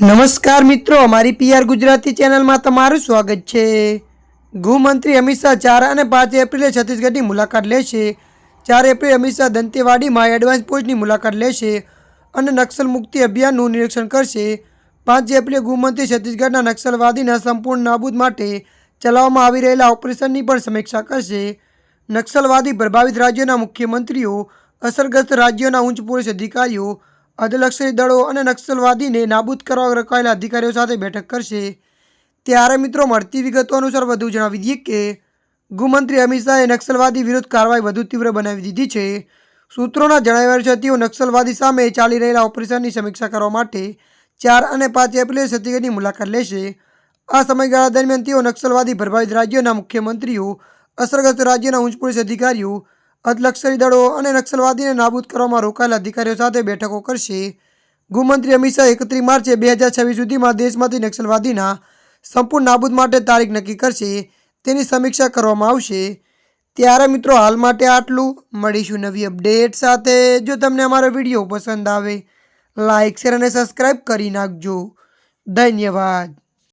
નમસ્કાર મિત્રો, અમારી પીઆર ગુજરાતી ચેનલમાં તમારું સ્વાગત છે. ગૃહમંત્રી અમિત શાહ ચાર અને પાંચ એપ્રિલે છત્તીસગઢની મુલાકાત લેશે. ચાર એપ્રિલે અમિત શાહ દંતેવાડીમાં એડવાન્સ પોસ્ટની મુલાકાત લેશે અને નક્સલ મુક્તિ અભિયાનનું નિરીક્ષણ કરશે. પાંચ એપ્રિલે ગૃહમંત્રી છત્તીસગઢના નક્સલવાદીના સંપૂર્ણ નાબૂદ માટે ચલાવવામાં આવી રહેલા ઓપરેશનની પણ સમીક્ષા કરશે. નક્સલવાદી પ્રભાવિત રાજ્યોના મુખ્યમંત્રીઓ, અસરગ્રસ્ત રાજ્યોના ઉચ્ચ પોલીસ અધિકારીઓ અર્ધલશ્કરી દળો અને નક્સલવાદીને નાબૂદ કરવા રખાયેલા અધિકારીઓ સાથે બેઠક કરશે. ત્યારે મિત્રો, મળતી વિગતો અનુસાર વધુ જણાવી દઈએ કે, ગૃહમંત્રી અમિત શાહે નક્સલવાદી વિરુદ્ધ કાર્યવાહી વધુ તીવ્ર બનાવી દીધી છે. સૂત્રોના જણાવ્યા છે તેઓ નક્સલવાદી સામે ચાલી રહેલા ઓપરેશનની સમીક્ષા કરવા માટે ચાર અને પાંચ એપ્રિલે છત્તીસગઢની મુલાકાત લેશે. આ સમયગાળા દરમિયાન તેઓ નક્સલવાદી પ્રભાવિત રાજ્યોના મુખ્યમંત્રીઓ, અસરગ્રસ્ત રાજ્યોના ઉચ્ચ પોલીસ અધિકારીઓ અર્ધલશ્કરી દળો અને નક્સલવાદીને નાબૂદ કરવામાં રોકાયેલા અધિકારીઓ સાથે બેઠકો કરશે. ગૃહમંત્રી અમિત શાહ એકત્રીસ માર્ચે બે હજાર છવ્વીસ સુધીમાં દેશમાંથી નક્સલવાદીના સંપૂર્ણ નાબૂદ માટે તારીખ નક્કી કરશે. તેની સમીક્ષા કરવામાં આવશે. ત્યારે મિત્રો હાલ માટે આટલું. મળીશું નવી અપડેટ સાથે. જો તમને અમારો વીડિયો પસંદ આવે લાઇક શેર અને સબસ્ક્રાઈબ કરી નાખજો. ધન્યવાદ.